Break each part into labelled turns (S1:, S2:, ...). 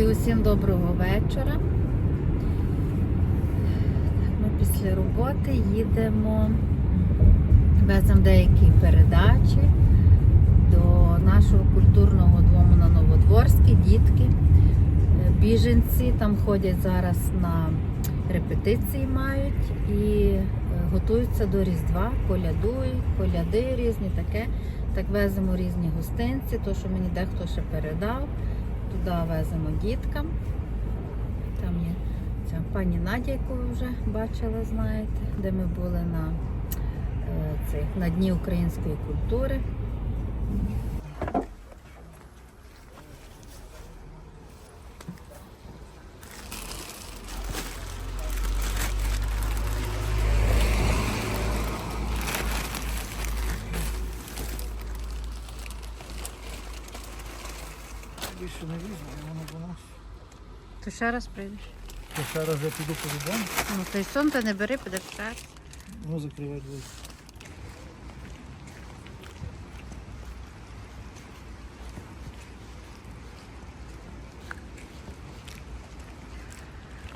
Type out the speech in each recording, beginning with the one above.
S1: Друзі, усім доброго вечора. Ми після роботи їдемо, веземо деякі передачі до нашого культурного дому на Новодворській, дітки, е, біженці там ходять зараз на репетиції мають і е, готуються до Різдва, колядують, коляди різні таке. Так веземо різні гостинці, то що мені дехто ще передав. Туди веземо діткам. Там є ця пані Надя, яку ви вже бачили, знаєте, де ми були на, е, цих, на Дні української культури.
S2: Більше не візьму, воно до нас.
S1: Ти ще раз прийдеш?
S2: То ще раз я піду по дому,
S1: Ну, той сон ти не бери, підеш ще раз.
S2: ну закривай двері.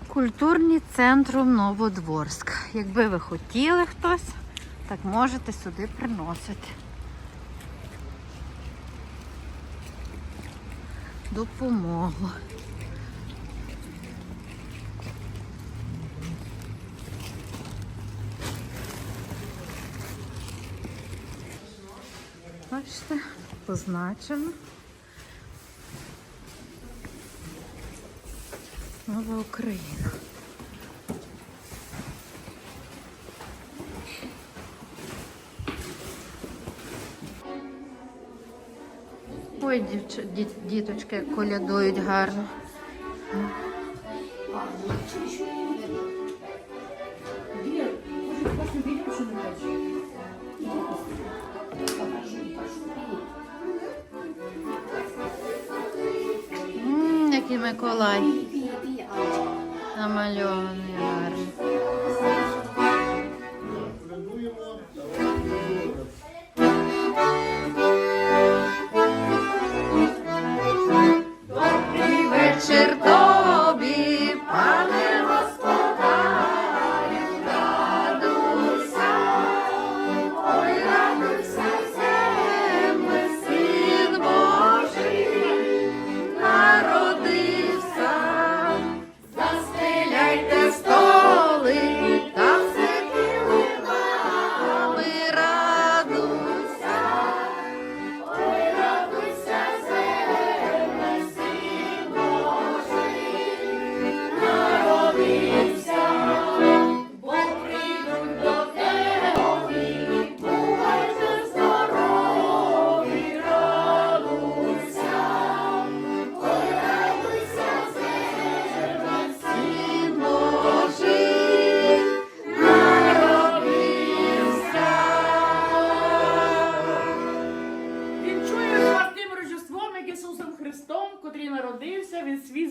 S1: Культурні центром Новодворськ. Якби ви хотіли хтось, так можете сюди приносити. Допомогу. Бачите, позначено. Нова Україна. Ой, діточки колядують гарно. М, Миколай. Намальований гарно.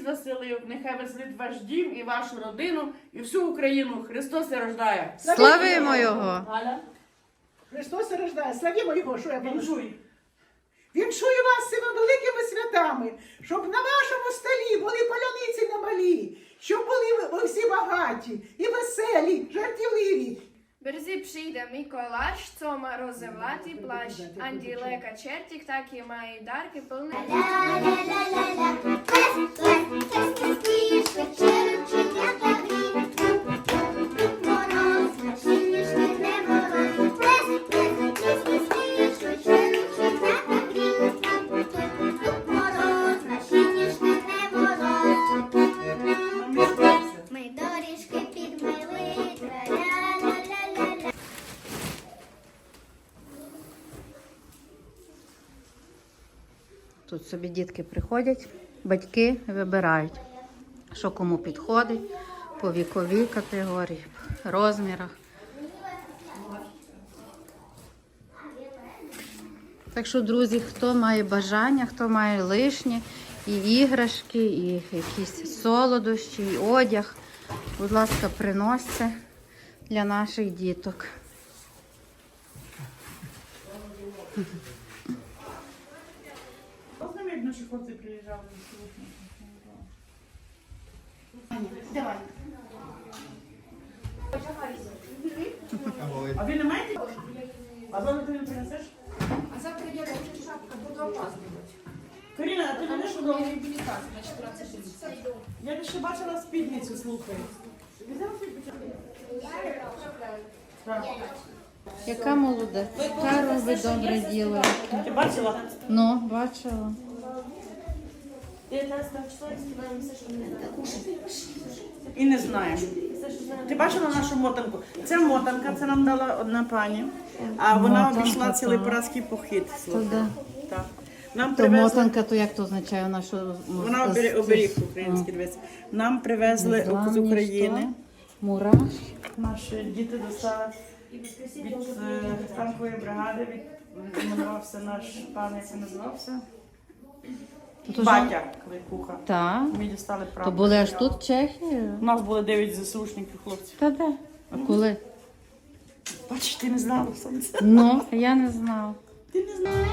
S3: Він. Нехай веселить ваш дім і вашу родину, і всю Україну. Христос і рождає.
S1: Славимо його!
S3: Галя,
S4: Христос рождає, славімо його, що я кажу.
S3: вінчуй.
S4: Віншую вас цими великими святами, щоб на вашому столі були поляниці на малі, щоб були ви- ви всі багаті і веселі, жартівливі.
S5: Przyjdę Mikołaś, co ma rozewlaty plaść, Andileka Czertik, takie ma i darki pełne.
S6: Ми
S1: Тут собі дітки приходять, батьки вибирають, що кому підходить по віковій категорії, розмірах. Так що, друзі, хто має бажання, хто має лишні, і іграшки, і якісь солодощі, і одяг, будь ласка, приносьте для наших діток.
S3: Наші хлопці приїжджали?
S5: Давай.
S3: А ви не маєте? А завтра ти не принесеш?
S5: А завтра я хочу шапка, буду опаздувати.
S3: Каріна, а ти не що довго?
S5: Реабілітація на 14
S3: Я ще бачила спідницю, слухай. Так.
S1: Яка молода? Яка робить добре діло.
S3: Ти бачила?
S1: Ну, бачила.
S3: І не знаємо. Ти бачила нашу мотанку? Це мотанка, це нам дала одна пані, а вона
S1: Мотанка,
S3: обійшла цілий
S1: так.
S3: поразкий похід. Слухай.
S1: де?
S3: Так. Нам
S1: То
S3: привезли.
S1: мотанка, то як то означає нашу
S3: Вона оберіг, оберіг український дивись. Нам привезли з України.
S1: Мураш.
S3: Наші діти достали від е, танкової бригади. Від іменувався наш пан, як він називався.
S1: То
S3: Батя Кликуха.
S1: Та.
S3: Ми дістали
S1: То
S3: право.
S1: були аж тут в Чехії?
S3: У нас було 9 ЗСУшників хлопців.
S1: Та де? А коли?
S3: Бачиш, ти не знала сонце.
S1: Ну, я не знала.
S3: Ти не знала.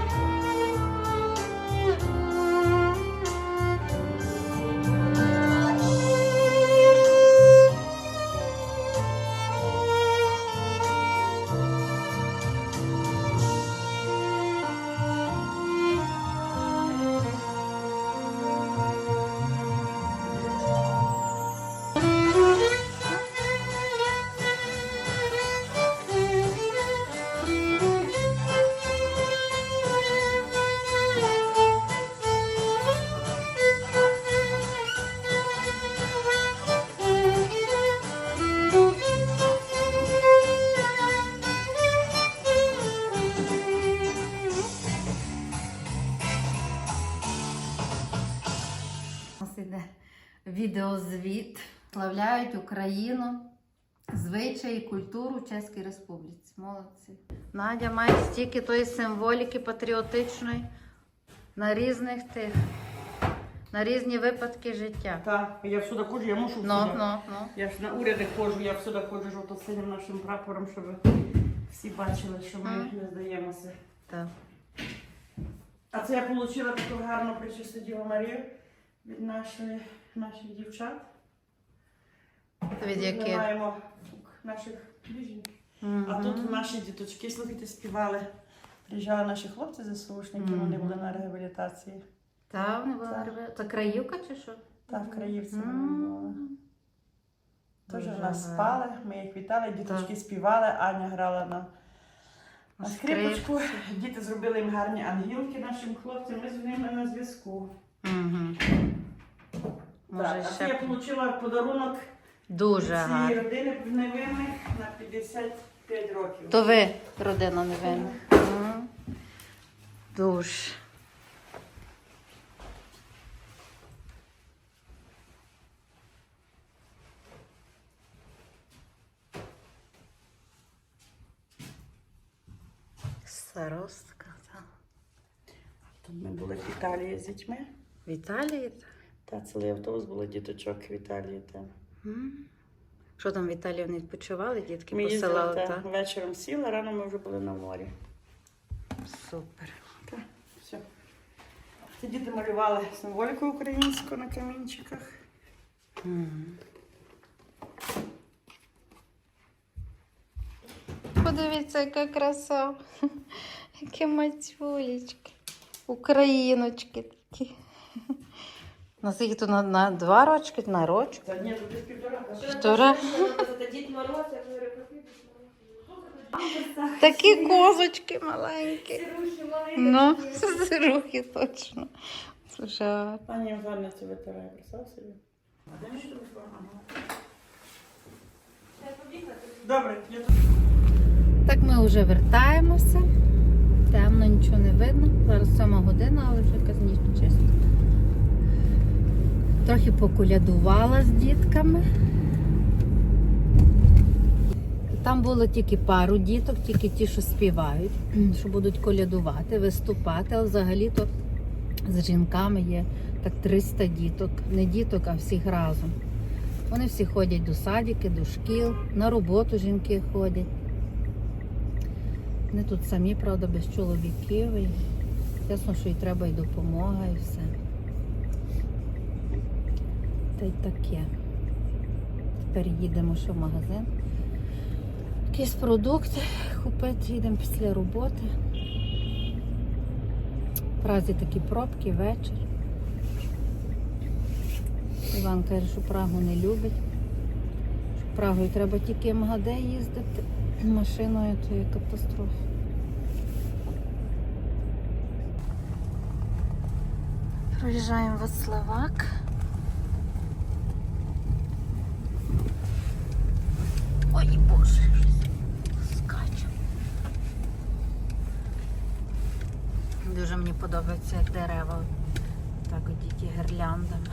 S1: Відеозвіт. Славляють Україну, звичаї, культуру в Чеській Республіці. Молодці. Надя має стільки тої символіки патріотичної на різних тих, на різні випадки життя.
S3: Так, я всюди ходжу, я мушу
S1: Ну,
S3: всюди.
S1: ну, ну.
S3: Я ж на уряди ходжу, я всюди ходжу жовто-синім нашим прапором, щоб всі бачили, що ми
S1: Мгм.
S3: не здаємося.
S1: Так.
S3: А це я отримала таку гарну причисту Діву Марію від нашої, наших дівчат.
S1: Від
S3: Ми маємо наших ближніх. А тут наші діточки, слухайте, співали. Приїжджали наші хлопці ЗСУшники, вони були на реабілітації.
S1: Та, вони були на ребе- Це Краївка чи що?
S3: Та в Краївці вони були. Теж в нас спали, ми їх вітали, діточки
S1: Так.
S3: співали, Аня грала на, на
S1: На
S3: скрипочку. Діти зробили їм гарні ангілки нашим хлопцям, ми з ними на зв'язку.
S1: Угу. Може,
S3: Так, а я отримала подарунок
S1: дуже
S3: від цієї
S1: гарно.
S3: родини невинних на 55 років.
S1: То ви, родина невинна. Мгм. Дуже. Старостка, так.
S3: Ми були в Італії з дітьми.
S1: В Італії?
S3: Та цілий автобус було діточок в Італії. Та.
S1: Що там в Італії вони відпочивали, дітки
S3: Ми їздили
S1: посилали,
S3: та, вечором сіли, рано ми вже були на морі.
S1: Супер.
S3: Та, все. Ці діти малювали символіку українську на камінчиках.
S1: М. Подивіться, яка краса. Які мацюлечки. Україночки такі. На скільки то на, на два рочки, на рочку.
S3: Та ні, тут десь півтора.
S1: Півтора. Такі козочки маленькі. Ну, сирухи точно. Слушай,
S3: Пані Іванна це витирає, представ собі. А де мій телефон? Добре, я тут.
S1: Так ми вже вертаємося. Темно, нічого не видно. Зараз сьома година, але вже якась ніч чисто. Трохи покулядувала з дітками. Там було тільки пару діток, тільки ті, що співають, що будуть колядувати, виступати. Але взагалі-то з жінками є так 300 діток. Не діток, а всіх разом. Вони всі ходять до садики, до шкіл, на роботу жінки ходять. Вони тут самі, правда, без чоловіків. І ясно, що їй треба і допомога, і все. Та й таке. переїдемо ще в магазин. Якісь продукти купити, їдемо після роботи. В такі пробки, вечір. Іван каже, що Прагу не любить. Прагою треба тільки МГД їздити. Машиною то є катастрофа. Проїжджаємо Вацлавак. Ой, Боже, скаче. Дуже мені подобаються дерева. Так от гірляндами.